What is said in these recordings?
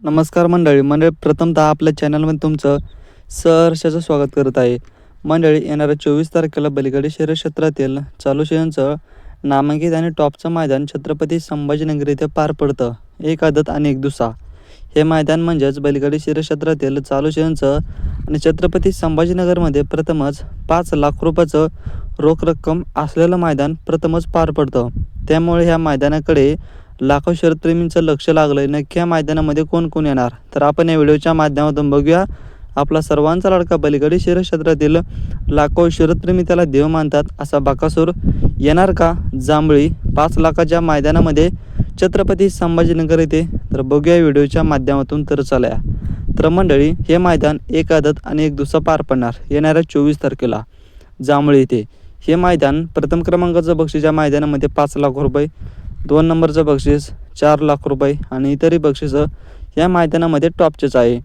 नमस्कार मंडळी मंडळी प्रथमतः आपल्या चॅनलमध्ये तुमचं सहर्षाचं स्वागत करत आहे. मंडळी येणाऱ्या चोवीस तारखेला बलिगडी शहर क्षेत्रातील चालू शहरांचं नामांकित आणि टॉपचं मैदान छत्रपती संभाजीनगर येथे पार पडतं. एक आदत आणि एक दुसा. हे मैदान म्हणजेच बलिगडी शहर क्षेत्रातील चालू शहरांचं आणि छत्रपती संभाजीनगरमध्ये प्रथमच पाच लाख रुपयाचं रोख रक्कम असलेलं मैदान प्रथमच पार पडतं. त्यामुळे ह्या मैदानाकडे लाखो शरदप्रेमींचं लक्ष लागलंय. नक्की या मैदानामध्ये कोण कोण येणार? तर आपण या व्हिडिओच्या माध्यमातून बघूया. आपला सर्वांचा लाडका पलीकडे शिरक्षेत्रातील लाखो शरदप्रेमी त्याला देव मानतात असा बाकासूर येणार का? जांभळी पाच लाखाच्या मैदानामध्ये छत्रपती संभाजीनगर येथे तर बघूया व्हिडिओच्या माध्यमातून तर चला. तर मंडळी हे मैदान एक आदत आणि एक दुसरा पार पडणार येणाऱ्या चोवीस तारखेला. जांभळी येथे हे मैदान प्रथम क्रमांकाचं बक्षीस या मैदानामध्ये पाच लाख रुपये दोन नंबरचं बक्षीस चार लाख रुपये आणि इतरही बक्षिसं या मैदानामध्ये टॉपचेच आहे.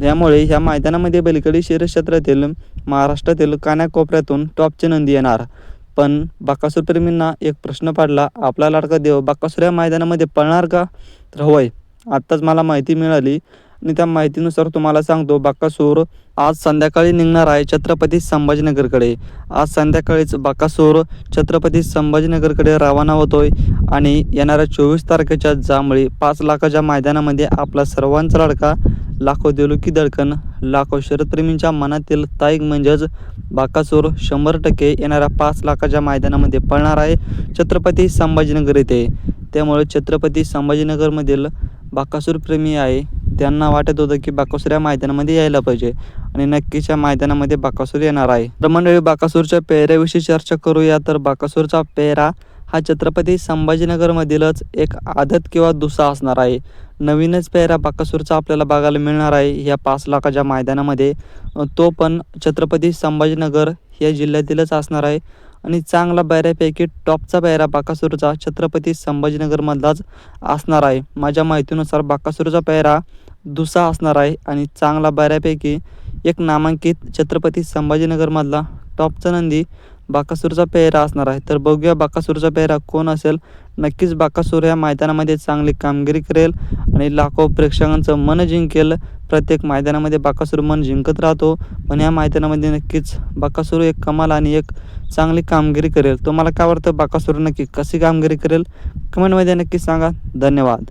त्यामुळे ह्या मैदानामध्ये बलिकडी शिरक्षेत्रातील महाराष्ट्रातील कानाकोपऱ्यातून टॉपचे नंदी येणार. पण बाकासूरप्रेमींना एक प्रश्न पडला आपला लाडका देव बाकासूर या मैदानामध्ये पळणार का? तर होय आत्ताच मला माहिती मिळाली आणि त्या माहितीनुसार तुम्हाला सांगतो बाकासूर आज संध्याकाळी निघणार आहे छत्रपती संभाजीनगरकडे. आज संध्याकाळीच बाकासूर छत्रपती संभाजीनगरकडे रवाना होतोय आणि येणाऱ्या चोवीस तारखेच्या जांभळी पाच लाखाच्या मैदानामध्ये आपला सर्वांचा लढका लाखो देलुकी दडकन लाखो शरदप्रेमींच्या मनातील ताईक म्हणजेच बाकासूर शंभर टक्के येणाऱ्या पाच लाखाच्या मैदानामध्ये पळणार आहे छत्रपती संभाजीनगर येथे त्यामुळे छत्रपती संभाजीनगरमधील बाकासूर प्रेमी आहे त्यांना वाटत होतं की बाकासूर या मैदानामध्ये यायला पाहिजे आणि नक्कीच या मैदानामध्ये बाकासूर येणार आहे. तर मंडळी बाकासूरच्या पेहऱ्याविषयी चर्चा करूया. तर बाकासूरचा पेहरा हा छत्रपती संभाजीनगरमधीलच एक आदत किंवा दुसा असणार आहे. नवीनच पेहरा बाकासूरचा आपल्याला बघायला मिळणार आहे या पाच लाखाच्या मैदानामध्ये. तो पण छत्रपती संभाजीनगर या जिल्ह्यातीलच असणार आहे. आणि चांगला बऱ्यापैकी टॉपचा पेहरा बाकासूरचा छत्रपती संभाजीनगरमधलाच असणार आहे. माझ्या माहितीनुसार बाकासूरचा पेहरा दुसा असणार आहे आणि चांगला बऱ्यापैकी एक नामांकित छत्रपती संभाजीनगरमधला टॉपचा नंदी बाकासूरचा पेहरा असणार आहे. तर बघूया बाकासूरचा पेहरा कोण असेल. नक्कीच बाकासूर या मैदानामध्ये चांगली कामगिरी करेल आणि लाखो प्रेक्षकांचं मन जिंकेल. प्रत्येक मैदानामध्ये बाकासूर मन जिंकत राहतो. पण या मैदानामध्ये नक्कीच बाकासूर एक कमाल आणि एक चांगली कामगिरी करेल. तुम्हाला काय वाटतं? बाकासूर नक्की कशी कामगिरी करेल? कमेंटमध्ये नक्की सांगा. धन्यवाद.